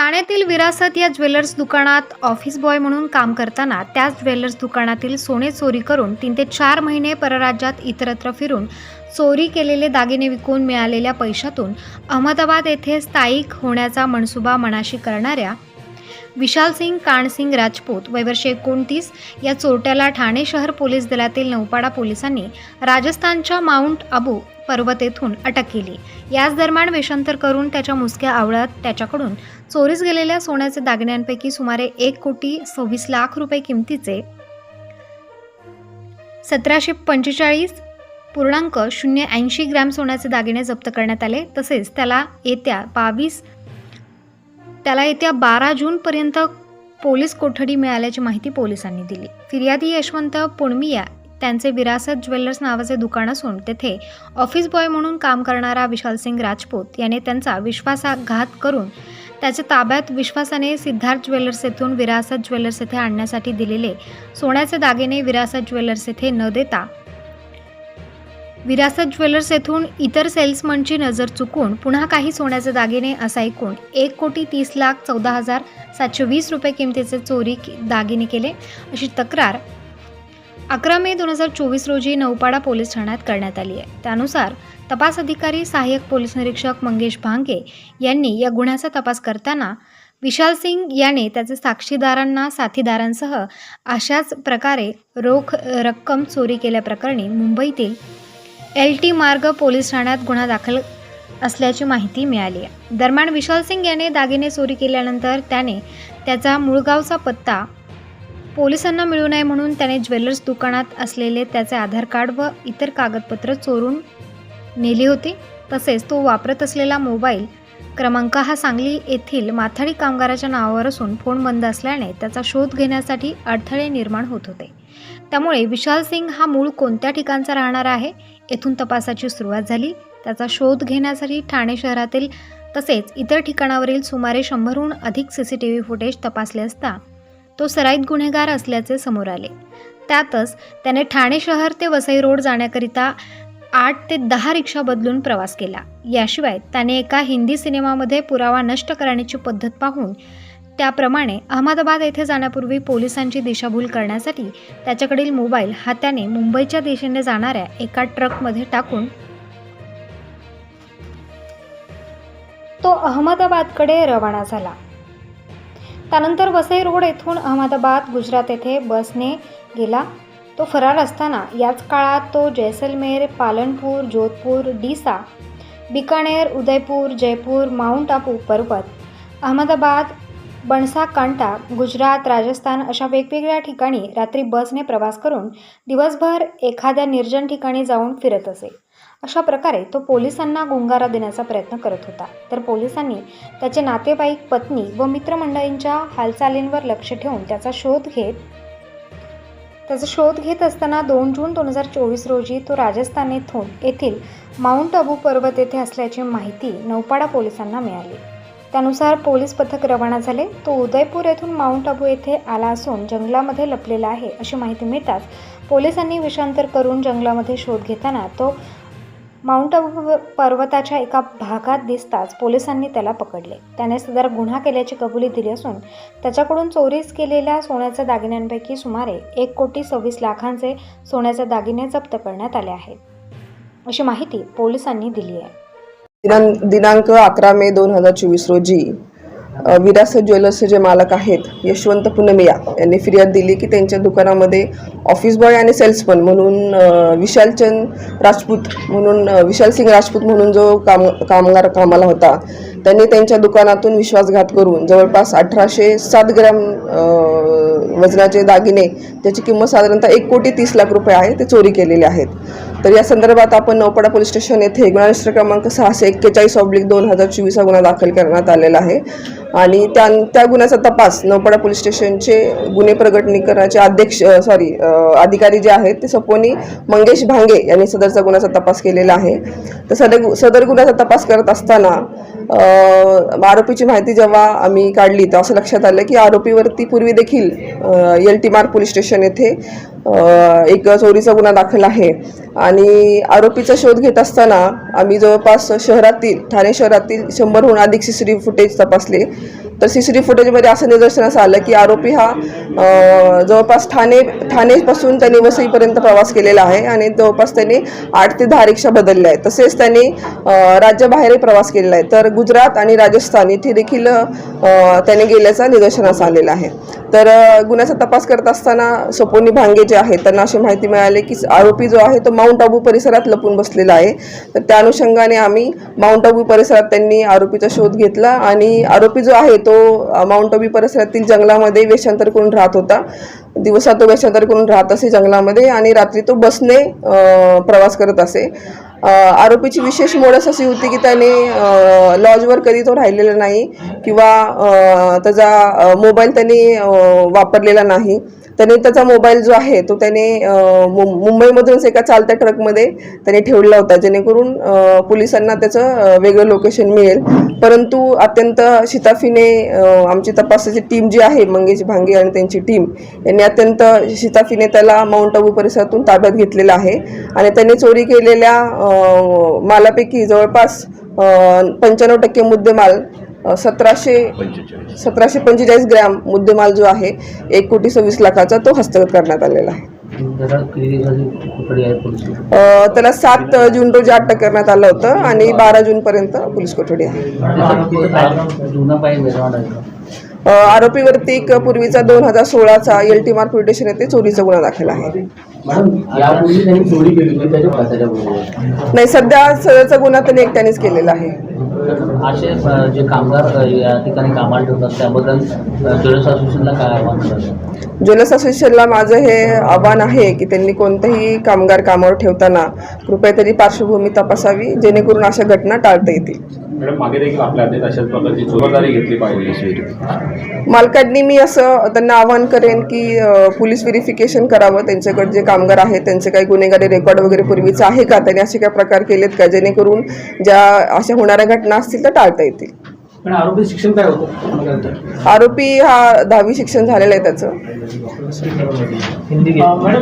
ठाण्यातील विरासत या ज्वेलर्स दुकानात ऑफिस बॉय म्हणून काम करताना त्याच ज्वेलर्स दुकानातील सोने चोरी करून तीन ते चार महिने परराज्यात इतरत्र फिरून चोरी केलेले दागिने विकून मिळालेल्या पैशातून अहमदाबाद येथे स्थायिक होण्याचा मनसुबा मनाशी करणाऱ्या विशाल सिंग काणसिंग राजपूत वयवर्ष एकोणतीस या चोरट्याला ठाणे शहर पोलीस दलातील नौपाडा पोलिसांनी राजस्थानच्या माउंट अबू पर्वत येथून अटक केली. याच दरम्यान वेषांतर करून त्याच्या मुसक्या आवळत त्याच्याकडून चोरीस गेलेल्या सोन्याचे दागिन्यांपैकी सुमारे एक कोटी सव्वीस लाख रुपये किमतीचे सतराशे पंचेचाळीस पूर्णांक शून्य ऐंशी ग्रॅम सोन्याचे दागिने जप्त करण्यात आले. तसेच त्याला येत्या बावीस त्याला येत्या बारा जूनपर्यंत पोलीस कोठडी मिळाल्याची माहिती पोलिसांनी दिली. फिर्यादी यशवंत पुणमिया त्यांचे विरासत ज्वेलर्स नावाचे दुकान असून तेथे ऑफिस बॉय म्हणून काम करणारा विशाल सिंग राजपूत याने त्यांचा विश्वासाघात करून त्याच्या ताब्यात विश्वासाने सिद्धार्थ ज्वेलर्स येथून विरासत ज्वेलर्स येथे आणण्यासाठी दिलेले सोन्याचे दागिने विरासत ज्वेलर्स येथे न देता विरासत ज्वेलर्स येथून इतर सेल्समनची नजर चुकून पुन्हा काही सोन्याचे दागिने असा एकूण एक कोटी तीस लाख चौदा हजार सातशे वीस रुपये किमतीचे चोरी दागिने केले. अशी तक्रार अकरा मे दोन हजार चोवीस रोजी नौपाडा पोलीस ठाण्यात करण्यात आली आहे. त्यानुसार तपास अधिकारी सहाय्यक पोलीस निरीक्षक मंगेश भांगे यांनी या गुन्ह्याचा तपास करताना विशाल सिंग याने त्याचे साक्षीदारांना साथीदारांसह अशाच प्रकारे रोख रक्कम चोरी केल्याप्रकरणी मुंबईतील एल टी मार्ग पोलीस ठाण्यात गुन्हा दाखल असल्याची माहिती मिळाली आहे. दरम्यान विशाल सिंग याने दागिने चोरी केल्यानंतर त्याने त्याचा मुळगावचा पत्ता पोलिसांना मिळू नये म्हणून त्याने ज्वेलर्स दुकानात असलेले त्याचे आधार कार्ड व इतर कागदपत्र चोरून नेली होती. तसेच तो वापरत असलेला मोबाईल क्रमांक हा सांगली येथील माथाडी कामगाराच्या नावावर असून फोन बंद असल्याने त्याचा शोध घेण्यासाठी अडथळे निर्माण होत होते. त्यामुळे विशाल सिंग हा मूळ कोणत्या ठिकाणचा राहणार आहे येथून तपासाची सुरुवात झाली. त्याचा शोध घेण्यासाठी ठाणे शहरातील तसेच इतर ठिकाणावरील सुमारे शंभरहून अधिक C C T V footage तपासले असता तो सराईत गुन्हेगार असल्याचे समोर आले. त्यातच त्याने ठाणे शहर ते वसई रोड जाण्याकरिता आठ ते दहा रिक्षा बदलून प्रवास केला. याशिवाय त्याने एका हिंदी सिनेमामध्ये पुरावा नष्ट करण्याची पद्धत पाहून त्याप्रमाणे अहमदाबाद येथे जाण्यापूर्वी पोलिसांची दिशाभूल करण्यासाठी त्याच्याकडील मोबाईल हा त्याने मुंबईच्या दिशेने जाणाऱ्या एका ट्रकमध्ये टाकून तो अहमदाबादकडे रवाना झाला. त्यानंतर वसई रोड येथून अहमदाबाद गुजरात येथे बसने गेला. तो फरार असताना याच काळात तो जैसलमेर पालनपूर जोधपूर डीसा बिकानेर उदयपूर जयपूर माउंट आबू पर्वत अहमदाबाद बनसा कांटा गुजरात राजस्थान अशा वेगवेगळ्या ठिकाणी रात्री बसने प्रवास करून दिवसभर एखाद्या निर्जन ठिकाणी जाऊन फिरत असे. अशा प्रकारे तो पोलिसांना गुंगारा देण्याचा प्रयत्न करत होता. तर पोलिसांनी त्याचे नातेवाईक पत्नी व मित्रमंडळींच्या हालचालींवर लक्ष ठेवून त्याचा शोध घेत त्याचा शोध घेत असताना दोन जून दोन हजार चोवीस रोजी तो राजस्थान येथून येथील माउंट अबू पर्वत येथे असल्याची माहिती नौपाडा पोलिसांना मिळाली. त्यानुसार पोलीस पथक रवाना झाले. तो उदयपूर येथून माउंट अबू येथे आला असून जंगलामध्ये लपलेला आहे अशी माहिती मिळताच पोलिसांनी विषांतर करून जंगलामध्ये शोध घेताना तो माउंट अबू पर्वताच्या एका भागात दिसताच पोलिसांनी त्याला पकडले. त्याने सदर गुन्हा केल्याची कबुली दिली असून त्याच्याकडून चोरीस केलेल्या सोन्याच्या दागिन्यांपैकी सुमारे एक कोटी सव्वीस लाखांचे सोन्याचे दागिने जप्त करण्यात आले आहेत. अशी माहिती पोलिसांनी दिली आहे. दिनांक दिनांक अकरा मे दोन हजार चोवीस रोजी विरास विरासत ज्वेलर्सचे जे मालक आहेत यशवंत पुनमिया यांनी फिर्याद दिली की त्यांच्या दुकानामध्ये ऑफिस बॉय आणि सेल्समन म्हणून विशालचंद राजपूत म्हणून विशाल सिंग राजपूत म्हणून जो काम कामगार कामाला होता त्यांनी त्यांच्या दुकानातून विश्वासघात करून जवळपास अठराशे सात ग्रॅम वजनाचे दागिने त्याची किंमत साधारणतः एक कोटी तीस लाख रुपये आहे ते चोरी केलेले आहेत. तर या संदर्भात आपण नौपाडा पोलीस स्टेशन येथे गुन्हा रजिस्टर क्रमांक सहाशे एक्केचाळीस ऑब्लिक दोन हजार चोवीस हा गुन्हा दाखल करण्यात आलेला आहे. आणि त्या त्या गुन्ह्याचा तपास नौपाडा पोलीस स्टेशनचे गुन्हे प्रगटनीकरणाचे अध्यक्ष सॉरी अधिकारी जे आहेत ते सपोनी मंगेश भांगे यांनी सदरचा गुन्ह्याचा तपास केलेला आहे. तर सदर सदर गुन्ह्याचा तपास करत असताना आरोपीची माहिती जेव्हा आम्ही काढली तर असं लक्षात आलं की आरोपीवरती पूर्वी देखील L T Marg police station येथे एक चोरीचा गुन्हा दाखल आहे. आणि आरोपीचा शोध घेत असताना आम्ही जवळपास शहरातील ठाणे शहरातील शंभरहून अधिक C C T V footage तपासले. तर सी सी टी फुटेजमध्ये असं निदर्शनास आलं की आरोपी हा जवळपास ठाणे ठाणेपासून त्यांनी वसईपर्यंत प्रवास केलेला आहे आणि जवळपास त्यांनी आठ ते दहा रिक्षा बदलल्या आहेत. तसेच त्यांनी राज्याबाहेरही प्रवास केलेला आहे. तर गुजरात आणि राजस्थान येथे देखील त्याने गेल्याचा निदर्शनास आलेला आहे. तर गुन्ह्याचा तपास करत असताना सोपोनी भांगे जे आहेत त्यांना अशी माहिती मिळाली की आरोपी जो आहे तो माउंट आबू परिसरात लपून बसलेला आहे. तर त्या अनुषंगाने आम्ही माउंट आबू परिसरात त्यांनी आरोपीचा शोध घेतला आणि आरोपी जो आहे तो माउंट आबू परिसरातील जंगलामध्ये वेषांतर करून राहत होता. दिवसा तो वेषांतर करून राहत असे जंगलामध्ये आणि रात्री तो बसने प्रवास करत असे. आरोपीची विशेष मोडस अशी होती की त्याने लॉजवर कधी तो राहिलेला नाही किंवा त्याचा मोबाईल त्याने वापरलेला नाही. त्याने त्याचा मोबाईल जो आहे तो त्याने मुं- मुंबईमधूनच एका चालत्या ट्रकमध्ये त्याने ठेवला होता जेणेकरून पोलिसांना त्याचं वेगळं लोकेशन मिळेल. परंतु अत्यंत शिताफीने आमची तपासाची टीम जी आहे मंगेश भांगे आणि त्यांची टीम यांनी अत्यंत शिताफीने त्याला माउंट आबू परिसरातून ताब्यात घेतलेला आहे. आणि त्यांनी चोरी केलेल्या मालापैकी जवळपास पंच्याण्णव टक्के मुद्देमाल सतराशे सतराशे पंचेचाळीस ग्रॅम मुद्देमाल जो आहे एक कोटी सव्वीस लाखाचा तो हस्तगत करण्यात आलेला आहे. त्याला सात जून रोजी अटक करण्यात आलं होतं आणि बारा जूनपर्यंत पोलीस कोठडी आहे. जुना आरोपीवरती एक पूर्वीचा दोन हजार सोळाचा एल टी मार पोलीस स्टेशन येथे चोरीचा गुन्हा दाखल आहे. नाही सध्या सदरचा गुन्हा त्यांनी एकट्यानेच केलेला आहे. असे जे कामगार या ठिकाणी कामाला ठेवतात त्याबद्दल ज्वेलर्स असोसिएशनला काय आव्हान करायचं ज्वेलर्स असोसिएशनला माझं हे आव्हान आहे की त्यांनी कोणतेही कामगार कामावर ठेवताना कृपया तरी पार्श्वभूमी तपासावी जेणेकरून अशा घटना टाळता येतील. मॅडम मागे देखील आपल्या हातात अशाच प्रकारची जबाबदारी घेतली पाहिजे. मालकांनी मी असं त्यांना आवाहन करेन की पोलीस व्हेरिफिकेशन करावं त्यांच्याकडे जे कामगार आहेत त्यांचे काही गुन्हेगारी रेकॉर्ड वगैरे पूर्वीचं आहे का? त्यांनी असे काय प्रकार केलेत का? जेणेकरून ज्या अशा होणाऱ्या घटना असतील त्या टाळता येतील पण आरोपी शिक्षण काय होतं आरोपी हा दहावी शिक्षण झालेलं आहे त्याचं. हिंदी मॅडम